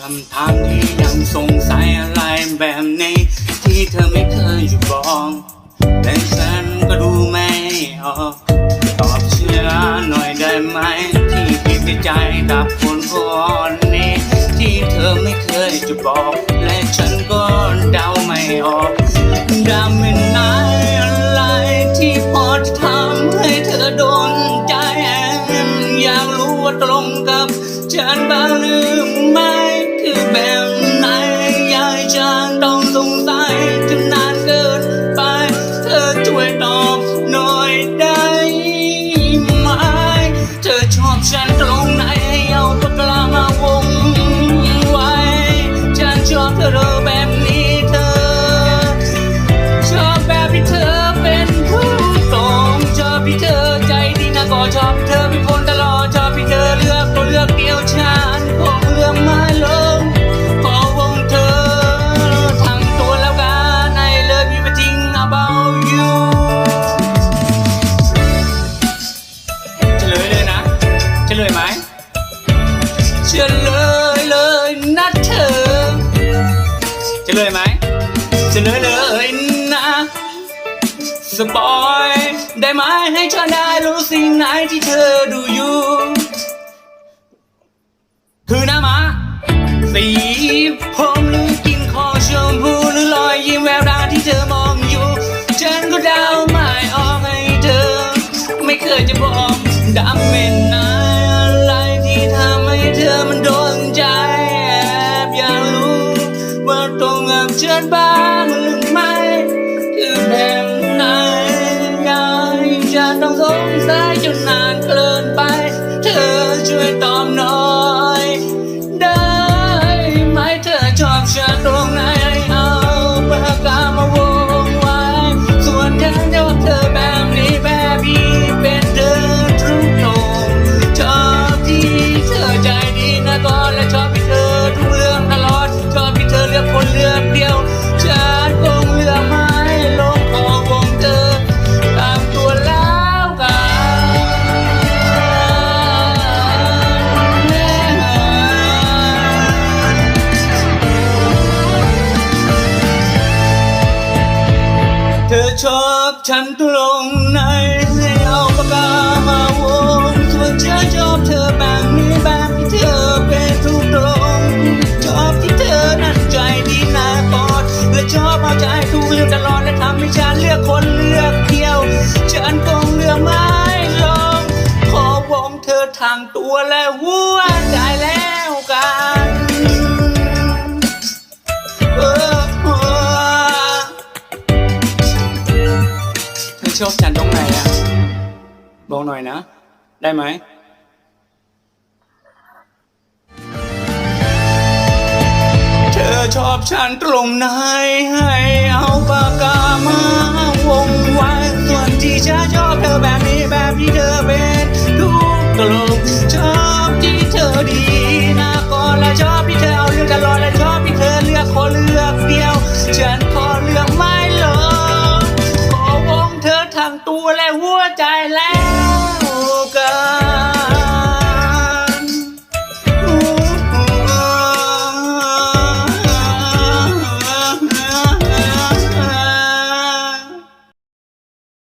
คำทางที่ยังสงสัยอะไรแบบนี้ ที่เธอไม่เคยจะบอกแต่ฉันก็ดูไม่ออกตอบเชื่อหน่อยได้ไหม ที่คิดในใจกับคนคนนี้ ที่เธอไม่เคยจะบอก และฉันก็เดาไม่ออกดาไม่นายอะไรที่พอจะทำให้เธอโดนใจ อยากรู้ว่าตรงกับฉันบ้าง จนนานเกินไป เธอช่วยตอบหน่อยได้ไหม เธอชอบฉันตรงไหนเอาปากกามาวงไว้ ฉันชอบเธอแบบนี้เธอ ชอบแบบที่เธอเป็นผู้ตรงชอบที่เธอใจดีนะก็ชอบที่เธอเป็นคนตล เลยไหมเฉลยเลยนะเธอเฉลยไหมเฉลยเลยนะสปอยได้ไหมให้ฉันได้รู้สิ่งไหนที่เธอดูอยู่คือหน้ามาสีผมหรือกินคอชมพูหรือรอยยิ้มแววตาที่เธอมองอยู่ ฉันก็เดาไม่ออกให้เธอ ไม่เคยจะบอกดำเป็นนะ อชอบฉันตรงไหนให้เอาปากกามาวงส่วนเธอชอบเธอ ชอบฉันตรงไหนอะ บอกหน่อยนะ ได้ไหมเธอชอบฉันตรงไหนให้เอาปากกามาวงไว้ ตัวและหัวใจแล้วกัน